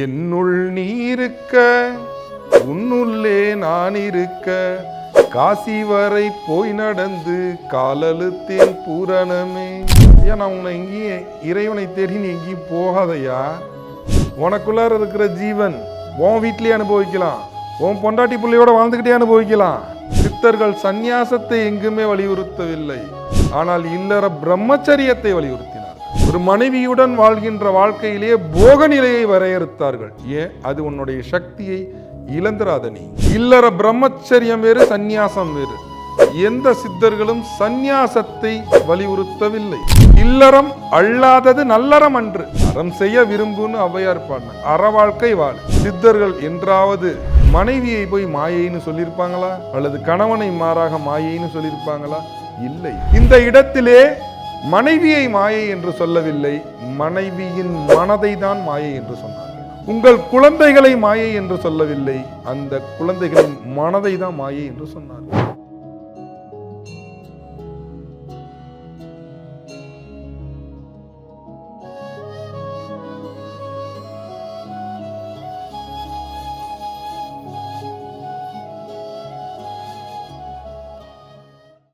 என்னுள் நீ இருக்க உன்னுள்ளே நான் இருக்க காசி வரை போய் நடந்து காலழுத்தேன் பூரணமே. ஐயா நான் உன்னை எங்கேயும் இறைவனை தேடி நீ எங்கேயும் போகாதையா உனக்குள்ளார இருக்கிற ஜீவன் உன் வீட்லேயே அனுபவிக்கலாம். உன் பொண்டாட்டி பிள்ளையோட வாழ்ந்துக்கிட்டே அனுபவிக்கலாம். சித்தர்கள் சந்நியாசத்தை எங்குமே வலியுறுத்தவில்லை. ஆனால் இல்லற பிரம்மச்சரியத்தை வலியுறுத்த ஒரு மனைவியுடன் வாழ்கின்ற வாழ்க்கையிலேயே போக நிலையை வரையறுத்தார்கள். ஏன் அது உன்னுடைய சக்தியை இழந்துராத நீ. இல்லற பிரம்மச்சரியம் வேறு சந்நியாசம் வேறு. எந்த சித்தர்களும் சந்நியாசத்தை வலியுறுத்தவில்லை. இல்லறம் அல்லாதது நல்லறம் அன்று. அறம் செய்ய விரும்புன்னு ஔவையார் பாடின அற வாழ்க்கை வாழ். சித்தர்கள் என்றாவது மனைவியை போய் மாயைன்னு சொல்லியிருப்பாங்களா? அல்லது கணவனை மாறாக மாயைன்னு சொல்லியிருப்பாங்களா? இல்லை. இந்த இடத்திலே மனைவியை மாயை என்று சொல்லவில்லை மனைவியின் மனதை தான் மாயை என்று சொன்னார். உங்கள் குழந்தைகளை மாயை என்று சொல்லவில்லை அந்த குழந்தைகளின் மனதை தான் மாயை என்று சொன்னார்.